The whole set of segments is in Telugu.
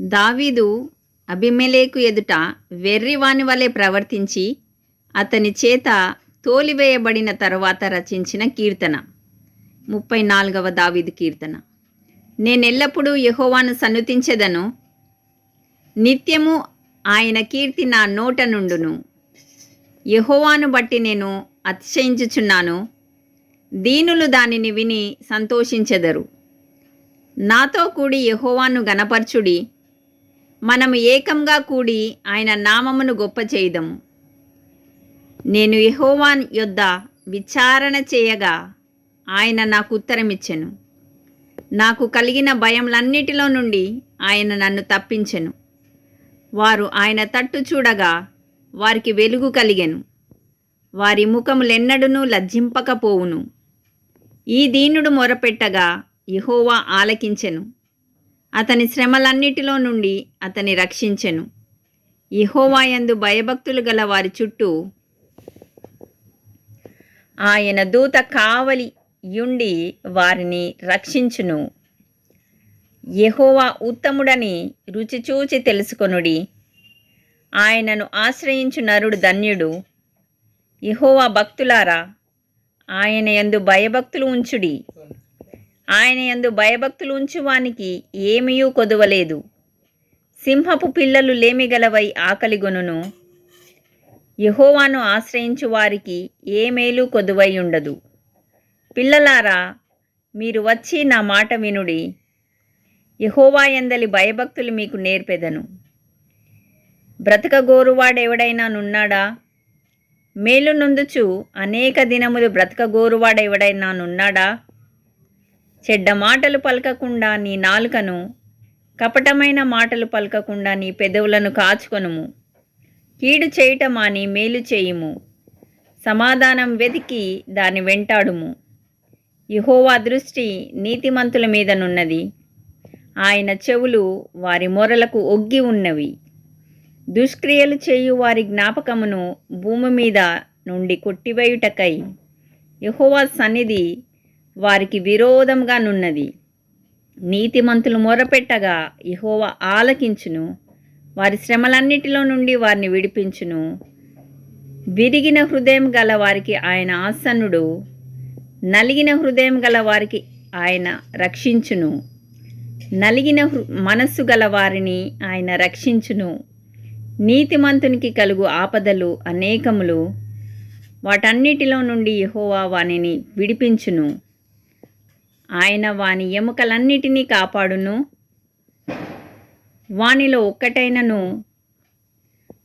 దావీదు అభిమెలేకు ఎదుట వెర్రివాని వలె ప్రవర్తించి అతని చేత తోలివేయబడిన తరువాత రచించిన కీర్తన. ముప్పై నాలుగవ దావీదు కీర్తన. నేనెల్లప్పుడూ యహోవాను సన్నుతించెదను. నిత్యము ఆయన కీర్తి నా నోట నుండును. యహోవాను బట్టి నేను అతిశయించుచున్నాను. దీనులు దానిని విని సంతోషించెదరు. నాతో కూడి యెహోవాను గణపరచుడి మనము ఏకంగా కూడి ఆయన నామమును గొప్ప చేయదము నేను యహోవాన్ యొద్ద విచారణ చేయగా ఆయన నాకు ఉత్తరమిచ్చెను. నాకు కలిగిన భయంలన్నిటిలో నుండి ఆయన నన్ను తప్పించెను. వారు ఆయన తట్టు చూడగా వారికి వెలుగు కలిగెను. వారి ముఖములెన్నడునూ లజ్జింపకపోవును. ఈ దీనుడు మొరపెట్టగా యహోవా ఆలకించెను. అతని శ్రమలన్నిటిలో నుండి అతని రక్షించెను. ఇహోవాయందు భయభక్తులు గల వారి చుట్టూ ఆయన దూత కావలి యుండి వారిని రక్షించును. యహోవా ఉత్తముడని రుచి చూచి తెలుసుకొనుడి. ఆయనను ఆశ్రయించు నరుడు ధన్యుడు. యహోవా భక్తులారా ఆయన యందు భయభక్తులు ఉంచుడి. ఆయన యందు భయభక్తులు ఉంచువానికి ఏమీయూ కొదువలేదు. సింహపు పిల్లలు లేమిగలవై ఆకలిగొనును. యహోవాను ఆశ్రయించు వారికి ఏ మేలు కొదువై ఉండదు. పిల్లలారా మీరు వచ్చి నా మాట వినుడి. యహోవా ఎందలి భయభక్తులు మీకు నేర్పెదను. బ్రతకగోరువాడెవడైనా నున్నాడా మేలు నొందుచు అనేక దినములు బ్రతకగోరువాడెవడైనా నున్నాడా చెడ్డ మాటలు పలకకుండా నీ నాలుకను కపటమైన మాటలు పలకకుండా నీ పెదవులను కాచుకొనుము. కీడు చేయటమాని మేలు చేయుము. సమాధానం వెతికి దాని వెంటాడుము. యహోవా దృష్టి నీతిమంతుల మీదనున్నది ఆయన చెవులు వారి మొరలకు ఒగ్గి ఉన్నవి. దుష్క్రియలు చేయు వారి జ్ఞాపకమును భూమి మీద నుండి కొట్టివేయుటకై యెహోవా సన్నిధి వారికి విరోధంగా నున్నది. నీతిమంతులు మొరపెట్టగా యెహోవా ఆలకించును. వారి శ్రమలన్నిటిలో నుండి వారిని విడిపించును. విరిగిన హృదయం గల వారికి ఆయన ఆసన్నుడు. నలిగిన హృదయం గల వారికి ఆయన రక్షించును. నలిగిన హృ మనస్సు గల వారిని ఆయన రక్షించును. నీతిమంతునికి కలుగు ఆపదలు అనేకములు. వాటన్నిటిలో నుండి యహోవా వానిని విడిపించును. ఆయన వాని ఎముకలన్నిటినీ కాపాడును. వానిలో ఒక్కటైనను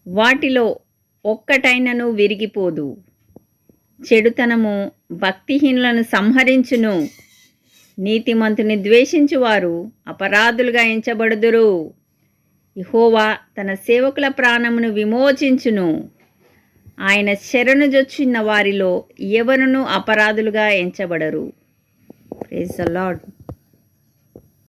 వాటిలో ఒక్కటైనను విరిగిపోదు. చెడుతనము భక్తిహీనులను సంహరించును. నీతిమంతుని ద్వేషించువారు అపరాధులుగా ఎంచబడుదురు. ఇహోవా తన సేవకుల ప్రాణమును విమోచించును. ఆయన శరణు జొచ్చిన వారిలో ఎవరునూ అపరాధులుగా ఎంచబడరు. praise the lord.